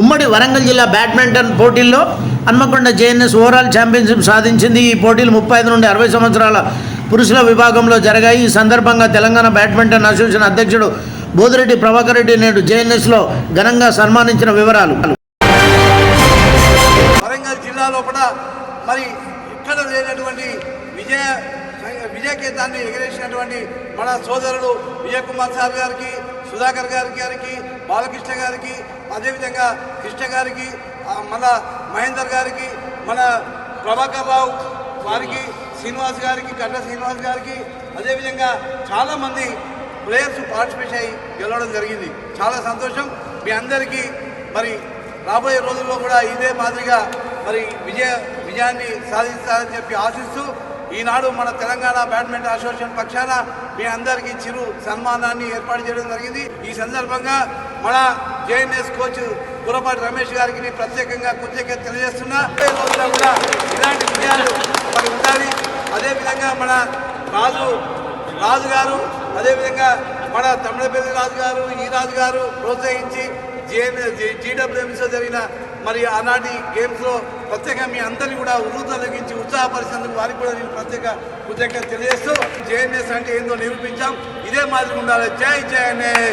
ఉమ్మడి వరంగల్ జిల్లా బ్యాడ్మింటన్ పోటీల్లో హన్మకొండ జేఎన్ఎస్ ఓవరాల్ ఛాంపియన్షిప్ సాధించింది. ఈ పోటీలు ముప్పై ఐదు నుండి అరవై సంవత్సరాల పురుషుల విభాగంలో జరిగాయి. ఈ సందర్భంగా తెలంగాణ బ్యాడ్మింటన్ అసోసియేషన్ అధ్యక్షుడు బోదిరెడ్డి ప్రభాకర్ రెడ్డి నేడు జేఎన్ఎస్లో ఘనంగా సన్మానించిన వివరాలు. వరంగల్ జిల్లాలో కూడా మరి ఇక్కడ లేనటువంటి విజయ విజయకేతాన్ని ఎగిరేసినటువంటి మన సోదరుడు విజయ్ కుమార్ సార్ గారికి సుధాకర్ గారి గారికి బాలకృష్ణ గారికి అదేవిధంగా కృష్ణ గారికి మన మహేందర్ గారికి మన ప్రభాకర్ రావు వారికి శ్రీనివాస్ గారికి కట్ల శ్రీనివాస్ గారికి అదేవిధంగా చాలామంది ప్లేయర్స్ పార్టిసిపేట్ అయ్యి గెలవడం జరిగింది. చాలా సంతోషం. మీ అందరికీ మరి రాబోయే రోజుల్లో కూడా ఇదే మాదిరిగా మరి విజయ విజయాన్ని సాధిస్తారని చెప్పి ఆశిస్తూ ఈనాడు మన తెలంగాణ బ్యాడ్మింటన్ అసోసియేషన్ పక్షాన మీ అందరికీ చిరు సన్మానాన్ని ఏర్పాటు చేయడం జరిగింది. ఈ సందర్భంగా మన జేఎన్ఎస్ కోచ్ గురపాటి రమేష్ గారికి ప్రత్యేకంగా కృతజ్ఞత తెలియజేస్తున్నా. కూడా ఇలాంటి విజయాలు మరి ఉండాలి. అదేవిధంగా మన రాజు రాజు గారు అదేవిధంగా మన తమిళపల్లి రాజు గారు ఈ రాజు గారు ప్రోత్సహించి జేఎన్ జీడబ్ల్యూఎంసీలో జరిగిన మరి ఆనాటి గేమ్స్లో ప్రత్యేకంగా మీ అందరినీ కూడా ఉరువు తొలగించి ఉత్సాహపరిచినందుకు వారికి కూడా నేను ప్రత్యేక కృతజ్ఞత తెలియజేస్తూ జేఎన్ఎస్ అంటే ఏందో నిరూపించాం. ఇదే మాదిరి ఉండాలి. జై జేఎన్ఎస్!